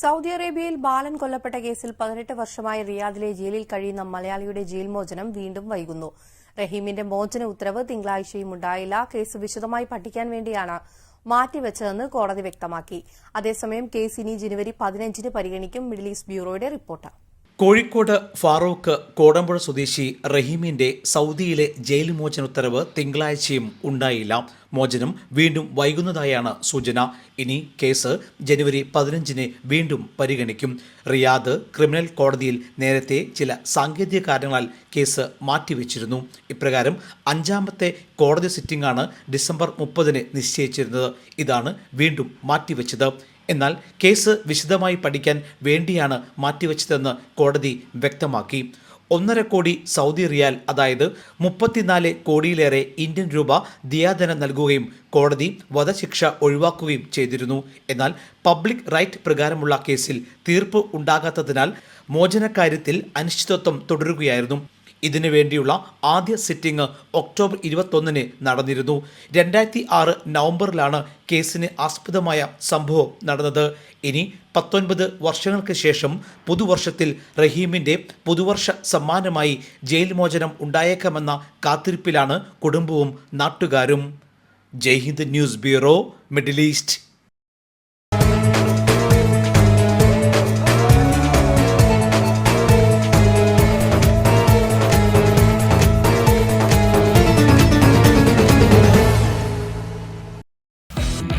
Saudi അറേബ്യയിൽ ബാലൻ കൊല്ലപ്പെട്ട കേസിൽ പതിനെട്ട് വർഷമായി റിയാദിലെ ജയിലിൽ കഴിയുന്ന മലയാളിയുടെ ജയിൽ മോചനം വീണ്ടും വൈകുന്നു. റഹീമിന്റെ മോചന ഉത്തരവ് തിങ്കളാഴ്ചയും ഉണ്ടായില്ല. കേസ് വിശദമായി പഠിക്കാൻ വേണ്ടിയാണ് മാറ്റിവെച്ചതെന്ന് കോടതി വ്യക്തമാക്കി. അതേസമയം കേസ് ഇനി ജനുവരി പതിനഞ്ചിന് പരിഗണിക്കും മിഡിൽ ഈസ്റ്റ് ബ്യൂറോയുടെ റിപ്പോർട്ട്. കോഴിക്കോട് ഫാറൂഖ് കോടമ്പുഴ സ്വദേശി റഹീമിന്റെ സൗദിയിലെ ജയിൽ മോചന ഉത്തരവ് തിങ്കളാഴ്ചയും ഉണ്ടായില്ല. മോചനം വീണ്ടും വൈകുന്നതായാണ് സൂചന. ഇനി കേസ് ജനുവരി പതിനഞ്ചിന് വീണ്ടും പരിഗണിക്കും. റിയാദ് ക്രിമിനൽ കോടതിയിൽ നേരത്തെ ചില സാങ്കേതിക കാരണങ്ങളാൽ കേസ് മാറ്റിവെച്ചിരുന്നു. ഇപ്രകാരം അഞ്ചാമത്തെ കോടതി സിറ്റിംഗാണ് ഡിസംബർ മുപ്പതിന് നിശ്ചയിച്ചിരുന്നത്. ഇതാണ് വീണ്ടും മാറ്റിവെച്ചത്. എന്നാൽ കേസ് വിശദമായി പഠിക്കാൻ വേണ്ടിയാണ് മാറ്റിവെച്ചതെന്ന് കോടതി വ്യക്തമാക്കി. ഒന്നര കോടി സൗദി റിയാൽ അതായത് മുപ്പത്തിനാല് കോടിയിലേറെ ഇന്ത്യൻ രൂപ ദിയാധനം നൽകുകയും കോടതി വധശിക്ഷ ഒഴിവാക്കുകയും ചെയ്തിരുന്നു. എന്നാൽ പബ്ലിക് റൈറ്റ് പ്രകാരമുള്ള കേസിൽ തീർപ്പ് ഉണ്ടാകാത്തതിനാൽ മോചനക്കാര്യത്തിൽ അനിശ്ചിതത്വം തുടരുകയായിരുന്നു. ഇതിനു വേണ്ടിയുള്ള ആദ്യ സിറ്റിംഗ് ഒക്ടോബർ ഇരുപത്തൊന്നിന് നടന്നിരുന്നു. രണ്ടായിരത്തി ആറ് നവംബറിലാണ് കേസിന് ആസ്പദമായ സംഭവം നടന്നത്. ഇനി പത്തൊൻപത് വർഷങ്ങൾക്ക് ശേഷം പുതുവർഷത്തിൽ റഹീമിന്റെ പുതുവർഷ സമ്മാനമായി ജയിൽ മോചനം ഉണ്ടായേക്കാമെന്ന കാത്തിരിപ്പിലാണ് കുടുംബവും നാട്ടുകാരും. Jaihind news bureau middle east.